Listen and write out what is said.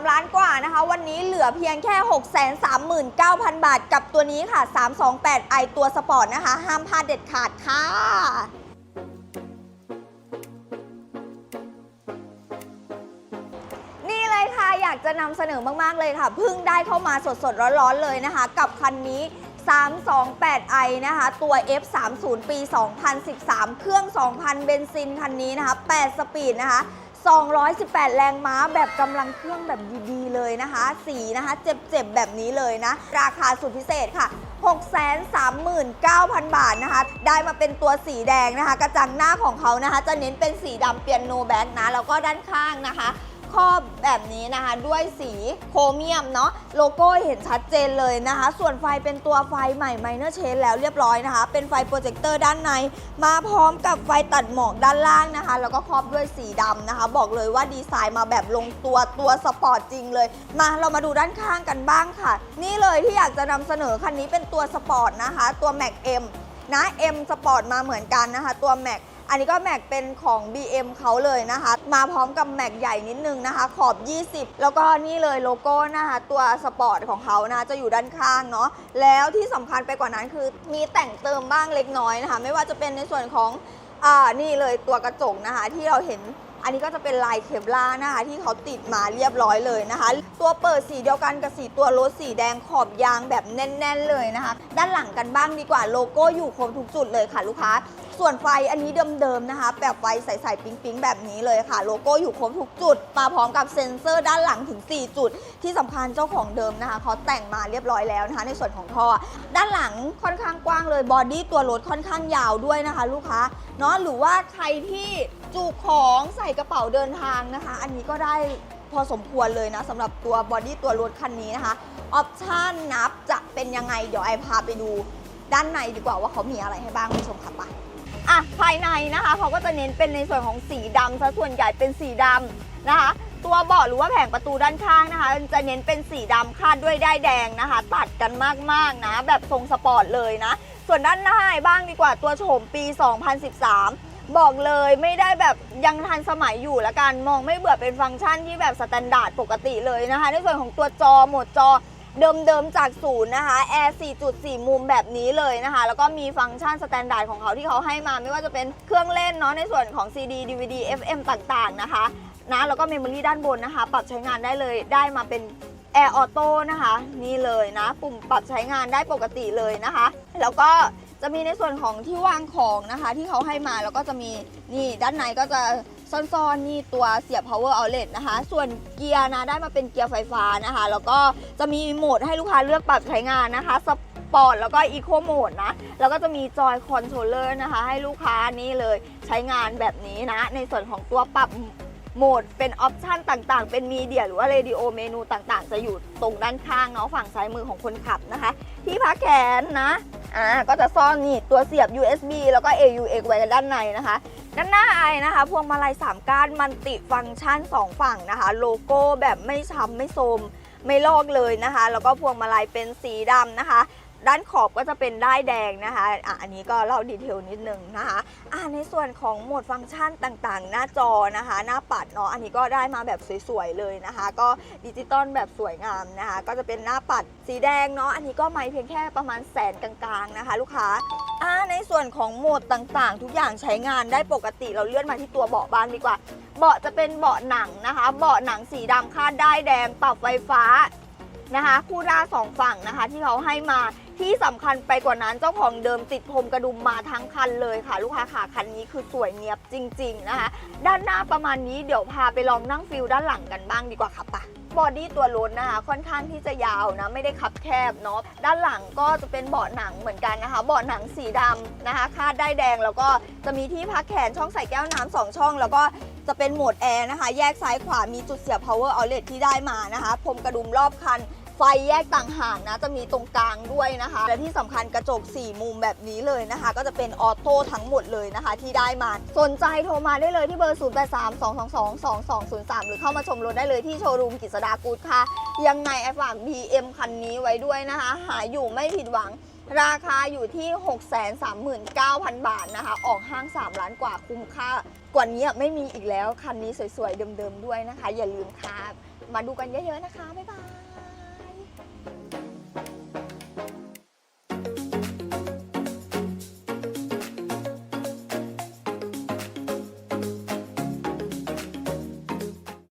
3 ล้านกว่านะคะ วันนี้เหลือเพียงแค่ 639,000 บาท กับตัวนี้ค่ะ 328i ตัวสปอร์ตนะคะ ห้ามพลาดเด็ดขาดค่ะนี่เลยค่ะอยากจะนำเสนอมาก ๆ เลยค่ะ เพิ่งได้เข้ามาสด ๆ ร้อน ๆ เลยนะคะ กับคันนี้ 328i นะคะ ตัว F30 ปี 2013 เครื่อง 2,000 เบนซินคันนี้นะคะ 8 สปีดนะคะ 218 แรงม้าแบบกำลังเครื่องแบบดีๆ เลยนะคะ สีนะคะเจ็บๆ แบบนี้เลยนะ ราคาสุดพิเศษค่ะ 639,000 บาทนะคะ ได้มาเป็นตัวสีแดงนะคะ กระจังหน้าของเขานะคะ จะเน้นเป็นสีดำเปียโนแบ็กนะ แล้วก็ด้านข้างนะคะ ครอบแบบนี้นะคะ ด้วยสีโครเมียมเนาะโลโก้เห็นชัดเจนเลยนะคะ ส่วนไฟเป็นตัวไฟใหม่ไมเนอร์เชนแล้วเรียบร้อยนะคะ เป็นไฟโปรเจคเตอร์ด้านใน มาพร้อมกับไฟตัดหมอกด้านล่างนะคะ แล้วก็ครอบด้วยสีดำนะคะ บอกเลยว่าดีไซน์มาแบบลงตัวตัวสปอร์ตจริงเลย มาเรามาดูด้านข้างกันบ้างค่ะ นี่เลยที่อยากจะนำเสนอคันนี้เป็นตัวสปอร์ตนะคะ ตัว Mac M นะ M Sport มาเหมือนกันนะคะ ตัว Mac อันนี้ก็แม็กเป็นของ BM เขาเลยนะคะ มาพร้อมกับแม็กใหญ่นิดนึงนะคะ ขอบ 20 แล้วก็นี่เลยโลโก้นะคะ ตัวสปอร์ตของเขานะคะจะอยู่ด้านข้างเนาะแล้วที่สำคัญไปกว่านั้นคือมีแต่งเติมบ้างเล็กน้อยนะคะ ไม่ว่าจะเป็นในส่วนของอ่านี่เลยตัวกระจกนะคะที่เราเห็น อันนี้ก็จะเป็นลายเคปลานะคะที่เขาติดมาเรียบร้อยเลยนะคะ ตัวเปิดสีเดียวกันกับสีตัวรถสีแดงขอบยางแบบแน่น ๆ เลยนะคะ ด้านหลังกันบ้างดีกว่าโลโก้อยู่ครบทุกจุดเลยค่ะลูกค้า ส่วนไฟอันนี้เดิมๆนะคะ แบบไฟใสๆปิ๊งๆแบบนี้เลยค่ะ โลโก้อยู่ครบทุกจุดมาพร้อมกับเซ็นเซอร์ด้านหลังถึง 4 จุด ที่สำคัญเจ้าของเดิมนะคะเขาแต่งมาเรียบร้อยแล้วนะคะ ในส่วนของท่อ ด้านหลังค่อนข้างกว้างเลยบอดี้ตัวรถค่อนข้างยาวด้วยนะคะ ลูกค้าเนาะหรือว่าใครที่ จุของใส่กระเป๋าเดินทางนะคะ อันนี้ก็ได้พอสมควรเลยนะสำหรับตัวบอดี้ตัวรถคันนี้นะคะ ออปชั่นนับจะเป็นยังไง เดี๋ยวไอพาไปดูด้านในดีกว่าว่าเขามีอะไรให้บ้างไปชมค่ะไปอะภายในนะคะเขาก็จะเน้นเป็นในส่วนของสีดำซะส่วนใหญ่เป็นสีดำนะคะ ตัวเบาะหรือว่าแผงประตูด้านข้างนะคะ จะเน้นเป็นสีดำคาดด้วยด้ายแดงนะคะ ตัดกันมากๆนะ แบบทรงสปอร์ตเลยนะ ส่วนด้านหน้าบ้างดีกว่าตัวโฉมปี 2013 บอกเลยไม่ได้แบบยังทันสมัยอยู่ละกันมองไม่เบื่อเป็นฟังก์ชันที่แบบสแตนดาร์ดปกติเลยนะคะ ในส่วนของตัวจอโหมดจอเดิมๆจากศูนย์นะคะ Air 4.4 มุมแบบนี้เลยนะคะ แล้วก็มีฟังก์ชันสแตนดาร์ดของเขาที่เขาให้มา ไม่ว่าจะเป็นเครื่องเล่นเนาะในส่วนของ CD DVD FM ต่างๆนะคะนะแล้วก็เมมโมรีด้านบนนะคะ ปรับใช้งานได้เลยได้มาเป็น Air Auto นะคะ นี่เลยนะ ปุ่มปรับใช้งานได้ปกติเลยนะคะ แล้วก็ จะมีในส่วนของที่วางของนะคะ ที่เขาให้มาแล้วก็จะมีนี่ด้านในก็จะซ่อนๆนี่ตัวเสียบ power outlet นะคะ ส่วนเกียร์นะได้มาเป็นเกียร์ไฟฟ้านะคะ แล้วก็จะมีโหมดให้ลูกค้าเลือกปรับใช้งานนะคะสปอร์ตแล้วก็อีโคโหมดนะ แล้วก็จะมีจอยคอนโทรลเลอร์นะคะ ให้ลูกค้านี่เลยใช้งานแบบนี้นะ ในส่วนของตัวปรับโหมดเป็นออปชันต่างๆ เป็นมีเดียหรือว่าเรดิโอเมนูต่างๆ จะอยู่ตรงด้านข้างเนาะฝั่งซ้ายมือของคนขับนะคะ ที่พักแขนนะ อ่าก็จะซ่อนนี่ตัวเสียบ USB แล้วก็ AUX ไว้ด้านในนะคะ ด้านหน้าไอนะคะพวงมาลัย3ก้านมันติฟังก์ชัน 2 ฝั่งนะคะ โลโก้แบบไม่ช้ำไม่โทมไม่ลอกเลยนะคะ แล้วก็พวงมาลัยเป็นสีดำนะคะ ด้านขอบก็จะเป็นด้ายแดงนะคะอะอันนี้ก็เล่าดีเทลนิดนึงนะคะอะในส่วนของโหมดฟังก์ชันต่างๆ หน้าจอนะคะ หน้าปัดเนาะอันนี้ก็ได้มาแบบสวยๆเลยนะคะ ก็ดิจิตอลแบบสวยงามนะคะ ก็จะเป็นหน้าปัดสีแดงเนาะอันนี้ก็ไม่เพียงแค่ประมาณแสนกลางๆนะคะ ลูกค้าอะในส่วนของโหมดต่างๆ ทุกอย่างใช้งานได้ปกติเราเลื่อนมาที่ตัวเบาะบ้างดีกว่า เบาะจะเป็นเบาะหนังนะคะ เบาะหนังสีดำคาดได้ายแดงปรับไฟฟ้านะคะ คู่หน้าสองฝั่งนะคะ ที่เขาให้มา ที่สำคัญไปกว่านั้นเจ้าของเดิมติดพรมกระดุมมาทั้งคันเลยค่ะ ลูกค้าขาคันนี้คือสวยเนียบจริง ๆนะคะ ด้านหน้าประมาณนี้เดี๋ยวพาไปลองนั่งฟิลด้านหลังกันบ้างดีกว่าค่ะปะบอดี้ตัวรถนะคะค่อนข้างที่จะยาวนะไม่ได้คับแคบเนาะด้านหลังก็จะเป็นเบาะหนังเหมือนกันนะคะเบาะหนังสีดำนะคะ คาดได้แดงแล้วก็จะมีที่พักแขนช่องใส่แก้วน้ำสองช่อง แล้วก็จะเป็นโหมดแอร์นะคะ แยกซ้ายขวามีจุดเสียบ power outlet ที่ได้มานะคะพรมกระดุมรอบคัน ไฟแยกต่างหากนะ จะมีตรงกลางด้วยนะคะ และที่สำคัญกระจก 4 มุมแบบนี้เลยนะคะ ก็จะเป็นออโต้ทั้งหมดเลยนะคะ ที่ได้มา สนใจโทรมาได้เลยที่เบอร์ 0 8 3 2 2 2 2 2 0 3 หรือเข้ามาชมรถได้เลยที่โชว์รูมกิษดากูดค่ะ ยังไงไอฝาก BM คันนี้ไว้ด้วยนะคะ หาอยู่ไม่ผิดหวังราคาอยู่ที่ 639,000 บาทนะคะ ออกห้าง 3 ล้านกว่าคุ้มค่า กว่านี้ไม่มีอีกแล้ว คันนี้สวยๆ เดิมๆ ด้วยนะคะ อย่าลืมค่ะ มาดูกันเยอะๆนะคะ บ๊ายบาย